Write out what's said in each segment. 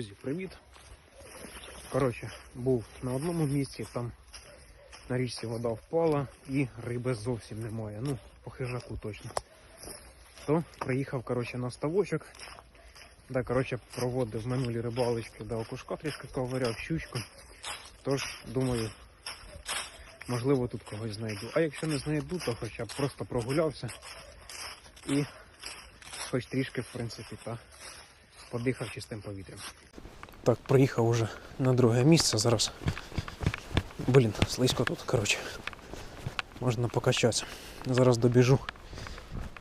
Друзі, привіт! Коротше, був на одному місці, там на річці вода впала і риби зовсім немає. Ну, по хижаку точно. То приїхав коротше, на ставочок, де коротше, проводив минулі рибалочки, де окушка трішки ковиряв, щучку. Тож, думаю, можливо тут когось знайду. А якщо не знайду, то хоча б просто прогулявся і хоч трішки, в принципі, та подихав чистим повітрям. Так, приїхав уже на друге місце зараз. Блін, слизько тут, коротше. Можна покачатися. Зараз добіжу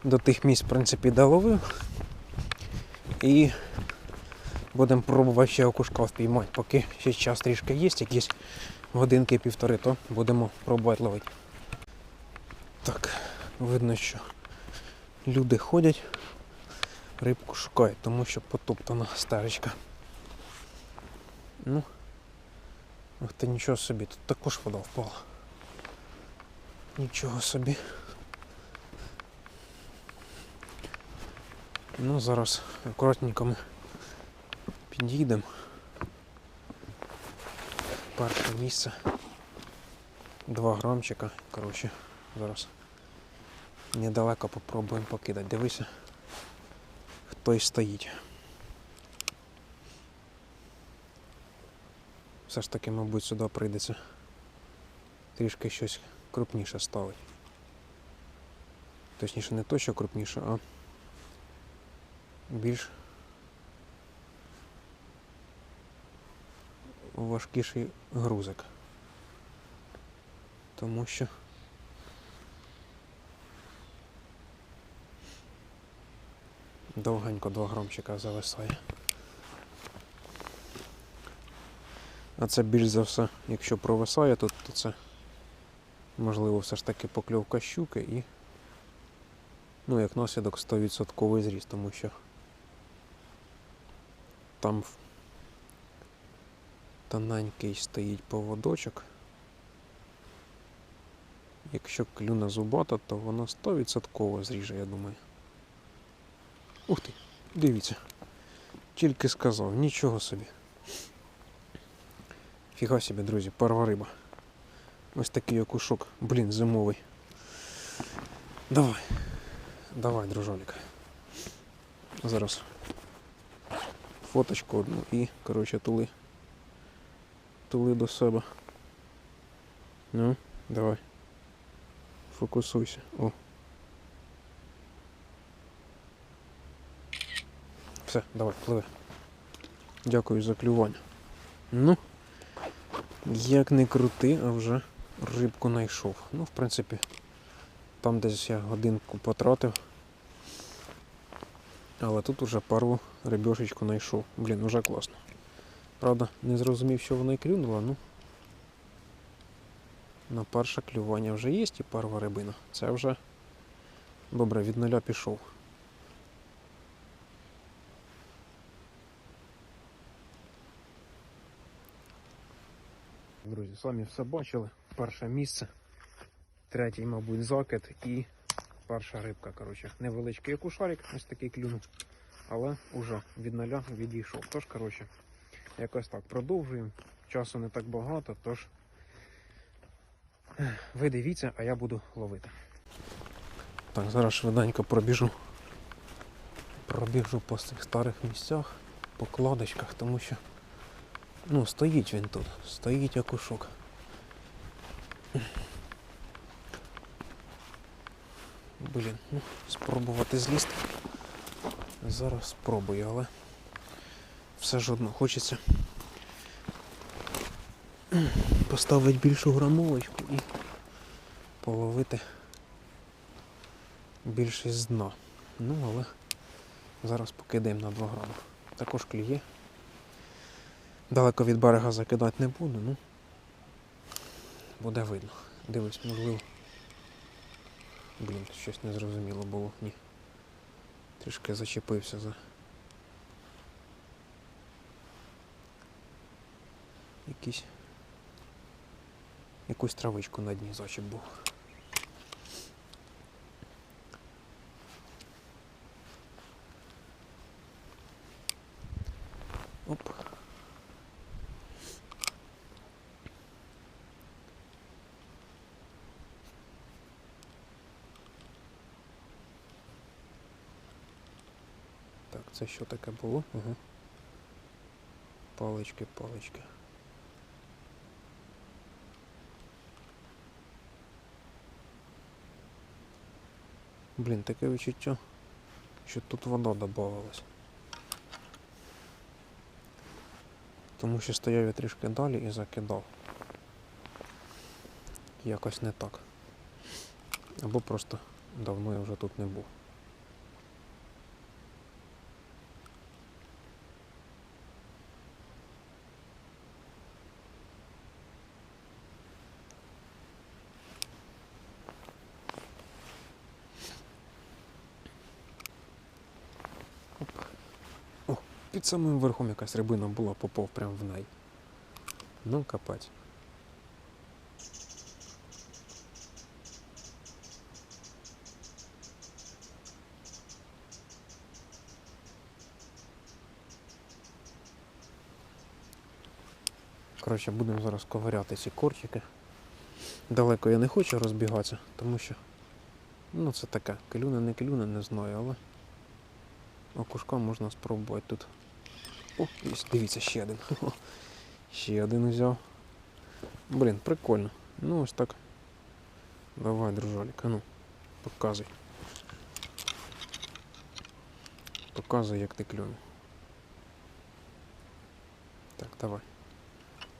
до тих місць, в принципі, де ловив. І будемо пробувати ще окушка впіймати. Поки ще час трішки є, якісь годинки півтори, то будемо пробувати ловити. Так, видно, що люди ходять, рибку шукають, тому що потоптана стежечка. Ну, ах ти нічого собі, тут також вода впала. Нічого собі. Ну, зараз акуратненько ми підійдемо. Перше місце. Два грамчика. Коротше, зараз недалеко попробуємо покидати. Дивися, хто і стоїть. Все ж таки, мабуть, сюди прийдеться трішки щось крупніше ставити. Точніше, не то, що крупніше, а більш важкіший грузик. Тому що довгенько 2 громчика зависає. А це більш за все, якщо провисає тут, то це можливо все ж таки покльовка щуки і ну, як наслідок 100% зріст, тому що там тоненький стоїть поводочок. Якщо клюне зубата, то воно 100% зріже, я думаю. Ух ти, дивіться. Тільки сказав, нічого собі. Фіга собі, друзі, парва риба. Ось такий окушок. Блін, зимовий. Давай. Давай, дружолік. Зараз фоточку одну і, коротше, тули. Тули до себе. Ну, давай. Фокусуйся. О. Все, давай, пливи. Дякую за клювання. Ну. Як не крути, а вже рибку знайшов. Ну, в принципі, там десь я годинку потратив. Але тут уже пару рибешечку знайшов. Блін, уже класно. Правда, не зрозумів, що вона і клюнула, ну. На перше клювання вже є і парва рибина. Це вже добре, від нуля пішов. Друзі, самі все бачили. Перше місце, третій, мабуть, закид і перша рибка. коротше. Невеличкий окушарик, ось такий клюнув, але уже від нуля відійшов. Тож, коротше, якось так продовжуємо. Часу не так багато, тож ви дивіться, а я буду ловити. Так, зараз швиденько пробіжу. Пробіжу по цих старих місцях, по кладочках, тому що Ну, стоїть він тут, стоїть окушок. Блін, ну, спробувати злізти. Зараз спробую, але все ж одно хочеться поставити більшу грамовочку і половити більше з дна. Ну, але зараз покидаємо на 2 грами. Також клює. Далеко від берега закидати не буду, ну буде видно. Дивись, можливо. Блін, щось незрозуміло було, ні. Трішки зачепився за якісь якусь травичку на дні зачіп був. Оп. Це що таке було? Ага. Палички, палички. Блін, таке відчуття, що тут вода додавалась. Тому що стояв я трішки далі і закидав. Якось не так. Або просто давно я вже тут не був. Оп. О, під самим верхом якась рибина була, попав прямо в неї. Ну, капець. Коротше, будемо зараз ковиряти ці корчики. Далеко я не хочу розбігатися, тому що ну це таке. Клюне, не клюне, не знаю, але окушка можна спробувати тут. О, дивіться, ще один. Ще один взяв. Блін, прикольно. Ну ось так. Давай, дружалік, а ну, показуй. Показуй, як ти клюнув. Так, давай.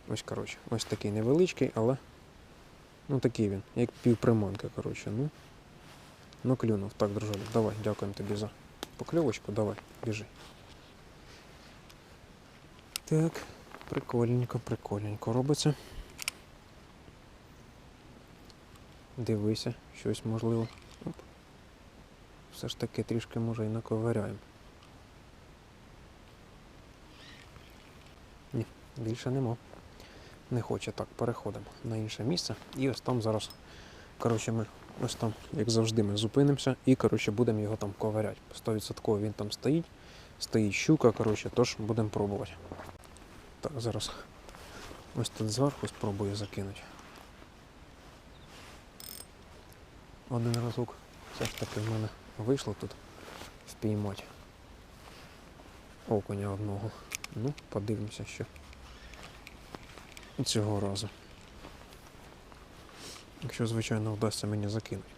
Ось, коротше, ось такий невеличкий, але. Ну такий він, як півприманка, коротше. Ну, ну клюнув. Так, дружалік, давай, дякуємо тобі за покльовочку, давай, біжи. Так, прикольненько, прикольненько робиться. Дивися, щось можливо. Оп. Все ж таки трішки може і наковиряємо. Ні, більше нема. Не хоче так, переходимо на інше місце. І ось там зараз, коротше, ми ось там, як завжди, ми зупинимося і коротше, будемо його там ковиряти. 100% він там стоїть, стоїть щука, коротше, тож будемо пробувати. Так, зараз ось тут зверху спробую закинути. Один разок все ж таки в мене вийшло тут впіймати окуня одного. Ну, подивимося, що цього разу. Якщо, звичайно, вдасться мені закинути.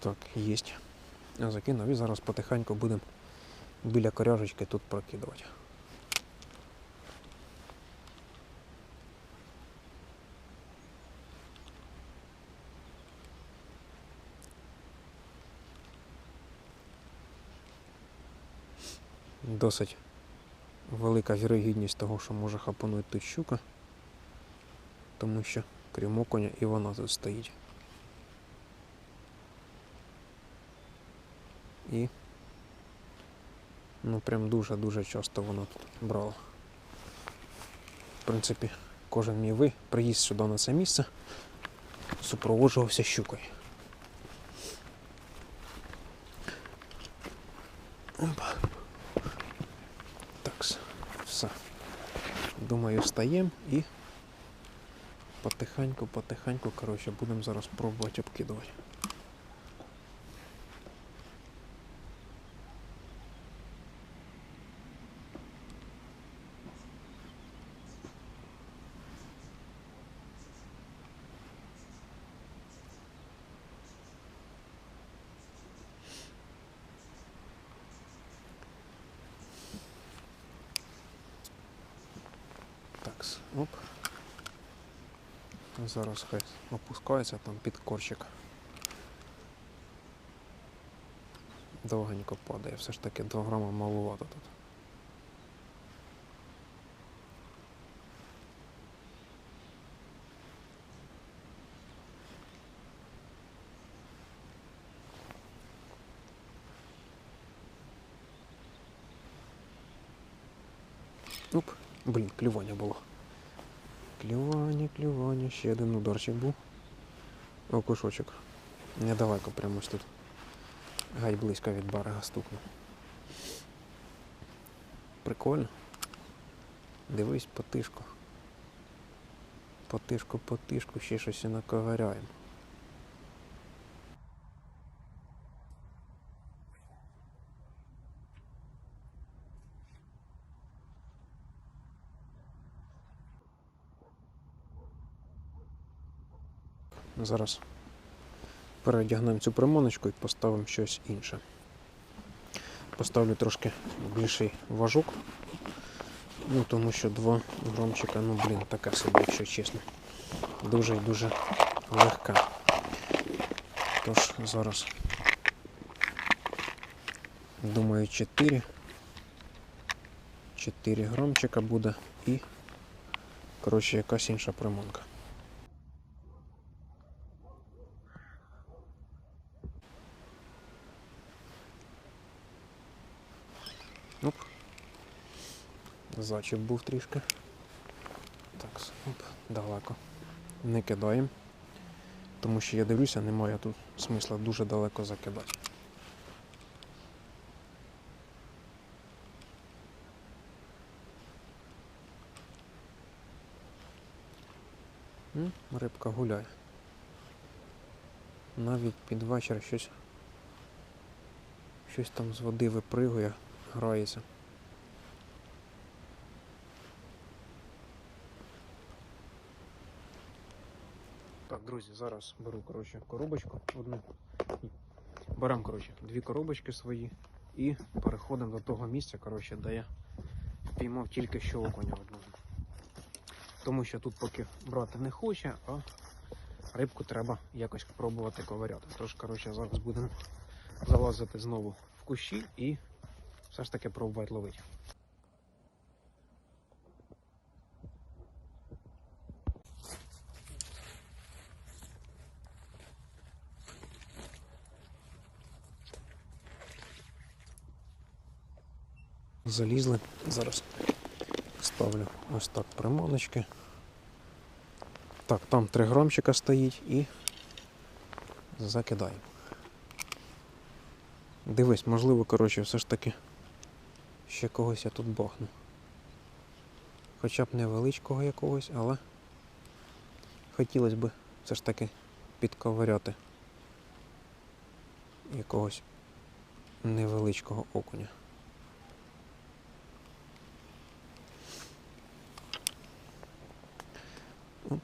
Так. Я закинув і зараз потихеньку будемо біля коряжечки тут прокидувати. Досить велика вірогідність того, що може хапанути тут щука, тому що крім окуня і вона тут стоїть. І ну прям дуже-дуже часто вона тут брала. В принципі, кожен мій ви приїзд сюди на це місце супроводжувався щукою. Опа. Так, все. Думаю, встаємо і потихеньку, потихеньку, коротше, будемо зараз пробувати обкидувати. Так, оп. Зараз хай опускається там під корчик. Довгенько падає, все ж таки 2 грама малувато тут. Оп, блін, клювання було. Клювання, ще один ударчик був. О, кушочок. Недалеко, прямо ось тут. Гай близько від берега стукнув. Прикольно. Дивись, потишку. Потишку, потишку, ще щось і наковиряємо. Зараз переодягнемо цю примоночку і поставимо щось інше. Поставлю трошки більший важок. Ну, тому що 2 грамчика, ну блін, така собі, якщо чесно. Дуже і дуже легка. Тож зараз думаю 4. 4 грамчика буде і коротше якась інша приманка. Оп. Зачіп був трішки. Так, оп, далеко. Не кидаємо. Тому що я дивлюся, немає тут смисла дуже далеко закидати. Рибка гуляє. Навіть під вечір щось, щось там з води випригує, грається. Так, друзі, зараз беру коротше, коробочку одну. Беремо коротше, дві коробочки свої і переходимо до того місця, коротше, де я впіймав тільки що окуня одного. Тому що тут поки брати не хоче, а рибку треба якось пробувати ковиряти. Тож, коротше, зараз будемо залазити знову в кущі і все ж таки пробувати ловити. Залізли. Зараз ставлю ось так приманочки. Так, там 3 грамчика стоїть і закидаємо. Дивись, можливо, коротше, все ж таки ще когось я тут бахну. Хоча б невеличкого якогось, але хотілося б все ж таки підковиряти якогось невеличкого окуня. Оп.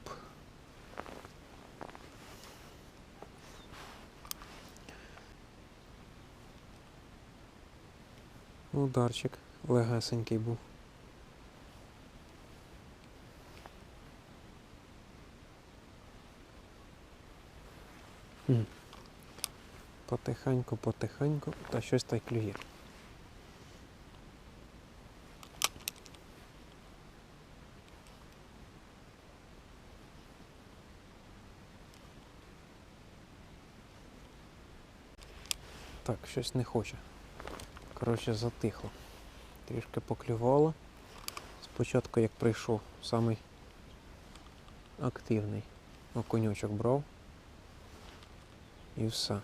Ударчик легесенький був. Хм. Потихеньку, потихеньку, та щось та й клює. Так, щось не хоче. Коротше, затихло. Трішки поклювало. Спочатку, як прийшов, самий активний окунючок брав. І все.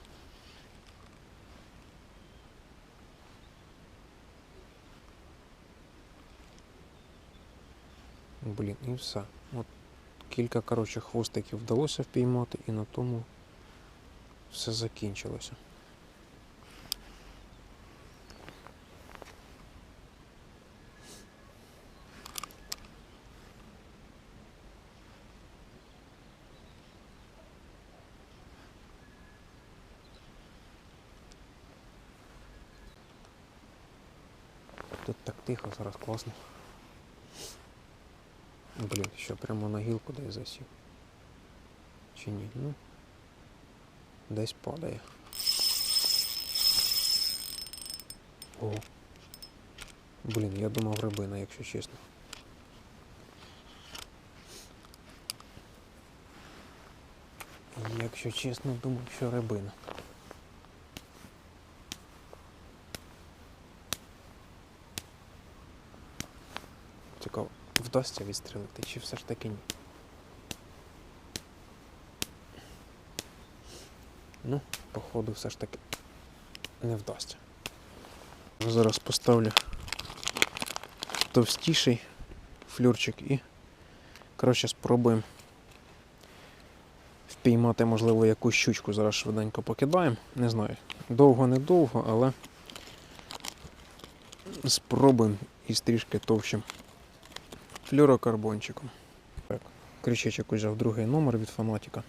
Блін, і все. От кілька, коротше, хвостиків вдалося впіймати і на тому все закінчилося. Тут так тихо, зараз класно. Блін, що прямо на гілку десь засів. Чи ні? Ну. Десь падає. О. Блін, я думав рибина, якщо чесно. Якщо чесно, думав, що рибина. Вдасться відстрілити, чи все ж таки ні? Ну, походу, все ж таки не вдасться. Зараз поставлю товстіший флюрчик і, коротше, спробуємо впіймати, можливо, якусь щучку. Зараз швиденько покидаємо. Не знаю, довго-недовго, але спробуємо із трішки товщим флюрокарбончиком. Так, крючечок узяв другий номер від фанатіка.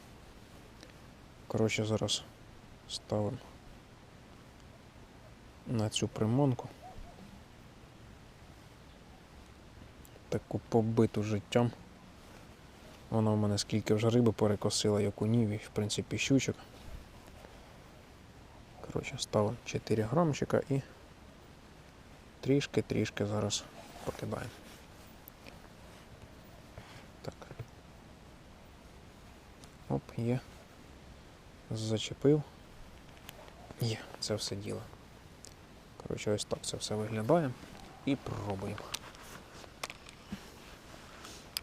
Коротше, зараз ставимо на цю приманку. Таку побиту життям. Вона в мене скільки вже риби перекосила, і окунів, і в принципі щучок. Коротше, ставимо 4 грамчика і трішки-трішки зараз покидаємо. Так. Оп, є. Зачепив. Є, це все діло. Коротше, ось так це все виглядає. І пробуємо.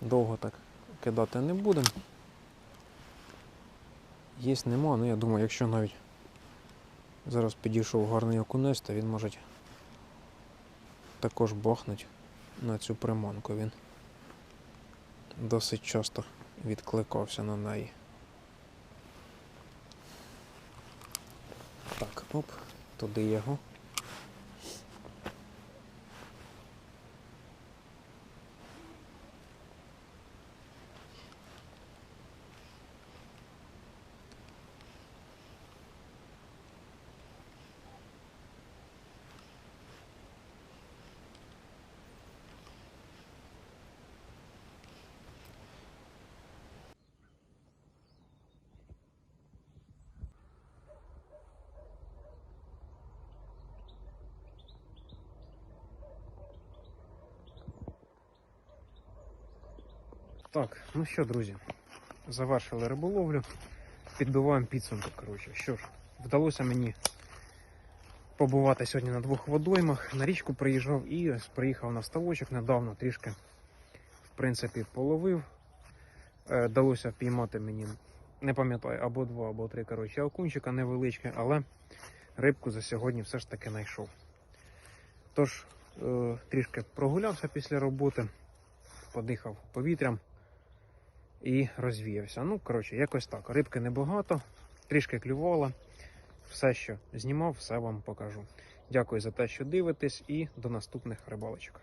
Довго так кидати не будемо. Єсть нема, ну я думаю, якщо навіть зараз підійшов гарний окунець, то він може також бахнуть на цю приманку. Він досить часто відкликався на неї. Так, оп, туди його. Так, ну що, друзі, завершили риболовлю. Підбиваємо підсумки. Коротше. Що ж, вдалося мені побувати сьогодні на двох водоймах. На річку приїжджав і приїхав на ставочок недавно, трішки, в принципі, половив. Е, Вдалося впіймати мені, не пам'ятаю, або два, або три коротше, окунчика невеличке, але рибку за сьогодні все ж таки знайшов. Тож, е, трішки прогулявся після роботи, подихав повітрям і розвіявся. Ну, коротше, якось так. Рибки небагато, трішки клювала. Все, що знімав, все вам покажу. Дякую за те, що дивитесь, і до наступних рибалочок.